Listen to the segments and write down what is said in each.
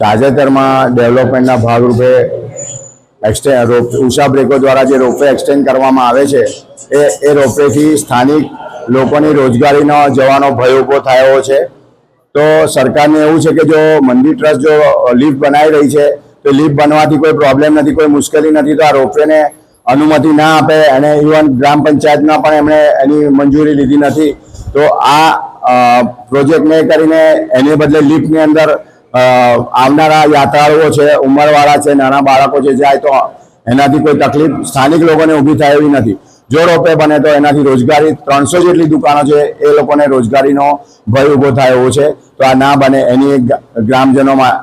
તાજેતરમાં ડેવલપમેન્ટના ભાગરૂપે એક્સટે રોપ, ઉષા બ્રેકો દ્વારા જે રોપવે એક્સટેન્ડ કરવામાં આવે છે, એ એ રોપવેથી સ્થાનિક લોકોની રોજગારીનો જવાનો ભય ઊભો થયો છે. તો સરકારને એવું છે કે જો મંદિર ટ્રસ્ટ જો લિફ્ટ બનાવી રહી છે, તો લિફ્ટ બનવાથી કોઈ પ્રોબ્લેમ નથી, કોઈ મુશ્કેલી નથી, તો આ રોપવેને અનુમતિ ના આપે અને ઇવન ગ્રામ પંચાયતમાં પણ એમણે એની મંજૂરી લીધી નથી. તો આ પ્રોજેક્ટને કરીને એને બદલે લિફ્ટની અંદર આવનારા યાત્રાળુઓ છે, ઉંમરવાળા છે, નાના બાળકો છે જાય તો એનાથી કોઈ તકલીફ સ્થાનિક લોકોને ઊભી થાય એવી નથી. જો રોપે બને તો એનાથી રોજગારી ત્રણસો જેટલી દુકાનો છે, એ લોકોને રોજગારીનો ભય ઊભો થાય એવો છે. તો આ ના બને એની ગ્રામજનોમાં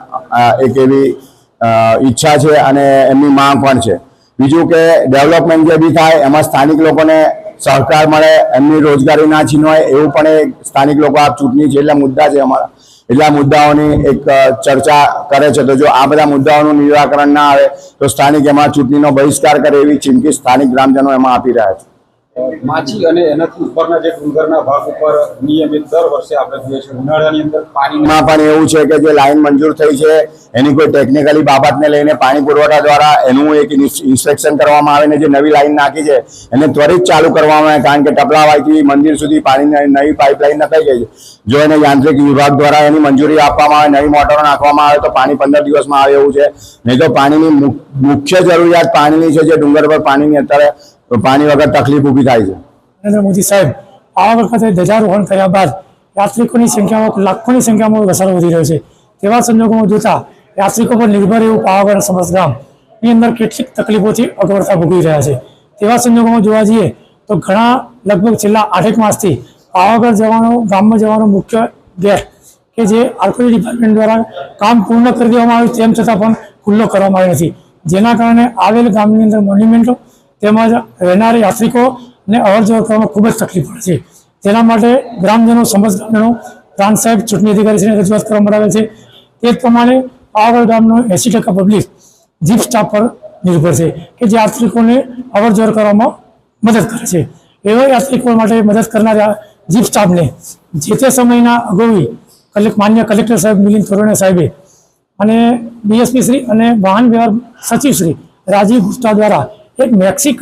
એક એવી ઈચ્છા છે અને એમની માંગ પણ છે. બીજું કે ડેવલપમેન્ટ જે બી થાય, એમાં સ્થાનિક લોકોને સહકાર મળે, એમની રોજગારી ના છીનવાય, એવું પણ એક સ્થાનિક લોકો આ ચૂંટણી છે એટલે મુદ્દા છે અમારા. એટલા મુદ્દાઓની એક ચર્ચા કરે છે. તો જો આ બધા મુદ્દાઓનું નિરાકરણ ના આવે, તો સ્થાનિક એમાં ચૂંટણીનો બહિષ્કાર કરે એવી ચીમકી સ્થાનિક ગ્રામજનો એમાં આપી રહ્યા છે. માછી અને એનાથી ઉપરના જે ડુંગરના ભાગ ઉપર નિયમિત દર વર્ષે આપણે જોઈએ છીએ ઉનાળાની અંદર પાણીમાં પણ એવું છે કે જે લાઈન મંજૂર થઈ છે, એની કોઈ ટેકનિકલી બાબતને લઈને પાણી પુરવઠા દ્વારા એનું એક ઇન્સ્પેક્શન કરવામાં આવે ને જે નવી લાઈન નાખી છે, એને ત્વરિત ચાલુ કરવામાં આવે કારણ કે ટપલાવાઈથી મંદિર સુધી પાણીની નવી પાઇપલાઇન નખાઈ ગઈ છે. જો એને યાંત્રિક વિભાગ દ્વારા એની મંજૂરી આપવામાં આવે, નવી મોટરો નાખવામાં આવે તો પાણી પંદર દિવસમાં આવે એવું છે. નહીં તો પાણીની મુખ્ય જરૂરિયાત પાણીની છે, જે ડુંગર પર પાણીની અત્યારે પાણી વગર તકલીફ ઊભી થાય છે. નરેન્દ્ર મોદી સાહેબ, આ વખતે ધ્વજારોહણ થયા બાદ યાત્રિકોની સંખ્યામાં, લાખોની સંખ્યામાં ઘસારો વધી રહ્યો છે. તેવા સંજોગોમાં જોતા યાત્રિકો પર નિર્ભર એવું પાવાગઢ સમસ્ત ગામની અંદર કેટલીક તકલીફોથી અગવડતા ભોગવી રહ્યા છે. તેવા સંજોગોમાં જોવા જઈએ તો ઘણા લગભગ છેલ્લા આઠેક માસથી પાવાગઢ જવાનો, ગામમાં જવાનો મુખ્ય ગેટ કે જે આર્કોલોજી ડિપાર્ટમેન્ટ દ્વારા કામ પૂર્ણ કરી દેવામાં આવ્યું તેમ છતાં પણ ખુલ્લો કરવામાં આવ્યો નથી. જેના કારણે આવેલ ગામની અંદર મોન્યુમેન્ટો તેમજ રહેનારી યાત્રિકોને અવર જવર કરવામાં ખૂબ જ તકલીફ પડે છે. તેના માટે ગ્રામજનો સમસ્ત ગ્રામજનો પ્રાંત સાહેબ, ચૂંટણી અધિકારીશ્રીને રજૂઆત કરવામાં આવે છે. તે જ પ્રમાણે પાવાગઢ ગામનો એંસી ટકા પબ્લિક જીપ સ્ટાફ પર નિર્ભર છે કે જે યાત્રિકોને અવર જવર કરવામાં મદદ કરે છે. એવા યાત્રિકો માટે મદદ કરનારા જીપ સ્ટાફને જે તે સમયના અગાઉ કલેક્ટ માન્ય કલેક્ટર સાહેબ મિલિંદ થોરણે સાહેબે અને ડીએસપી શ્રી અને વાહન વ્યવહાર સચિવ શ્રી રાજીવ ગુપ્તા દ્વારા એક મેક્સી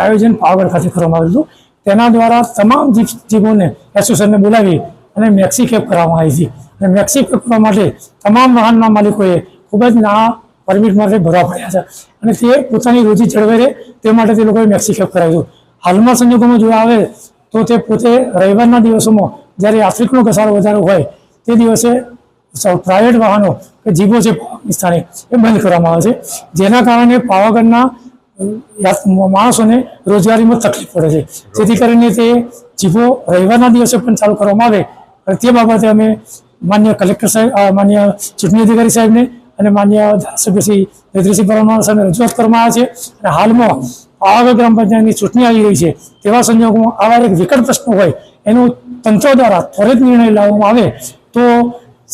આયોજન પાવાગઢ ખાતે કરવામાં આવ્યું હતું. તેના દ્વારા તમામ જીપોને એસોસિએશનને બોલાવી અને મેક્સિકેપ કરવામાં આવી હતી. અને મેક્સિકેપ કરવા માટે તમામ વાહનના માલિકોએ ખૂબ જ નાણાં પરમિટ માટે ભરવા પડ્યા છે અને તે પોતાની રોજી જળવાઈ રહે તે માટે તે લોકોએ મેક્સિકેપ કરાવ્યું હાલમાં સંજોગોમાં જોવા આવે તો તે પોતે રવિવારના દિવસોમાં જ્યારે આફ્રિકનો ઘસારો વધારો હોય તે દિવસે પ્રાઇવેટ વાહનો કે જીવો છે સ્થાને એ બંધ કરવામાં આવે છે. જેના કારણે પાવાગઢના માણસોને રોજગારીમાં તકલીફ પડે છે. જેથી કરીને તે જીવો રવિવારના દિવસે પણ ચાલુ કરવામાં આવે. અને તે બાબતે અમે માન્ય કલેક્ટર સાહેબ માન્ય ચૂંટણી અધિકારી સાહેબને અને માન્ય ધારાસભ્ય શ્રી નેત્રીસિંહ પરમાર સાહેબને રજૂઆત કરવામાં આવે છે. અને હાલમાં પાવાગઢ ગ્રામ પંચાયતની ચૂંટણી આવી રહી છે. તેવા સંજોગોમાં આવા એક વિકટ પ્રશ્નો હોય, એનું તંત્ર દ્વારા ત્વરિત નિર્ણય લાવવામાં આવે તો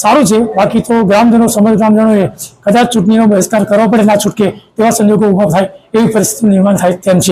સારું છે. બાકી તો ગ્રામજનો સમજ ગ્રામજનોએ કદાચ ચૂંટણીનો બહિષ્કાર કરવો પડે ના છૂટકે તેવા સંજોગો ઊભા થાય, એવી પરિસ્થિતિ નિર્માણ થાય તેમ છે.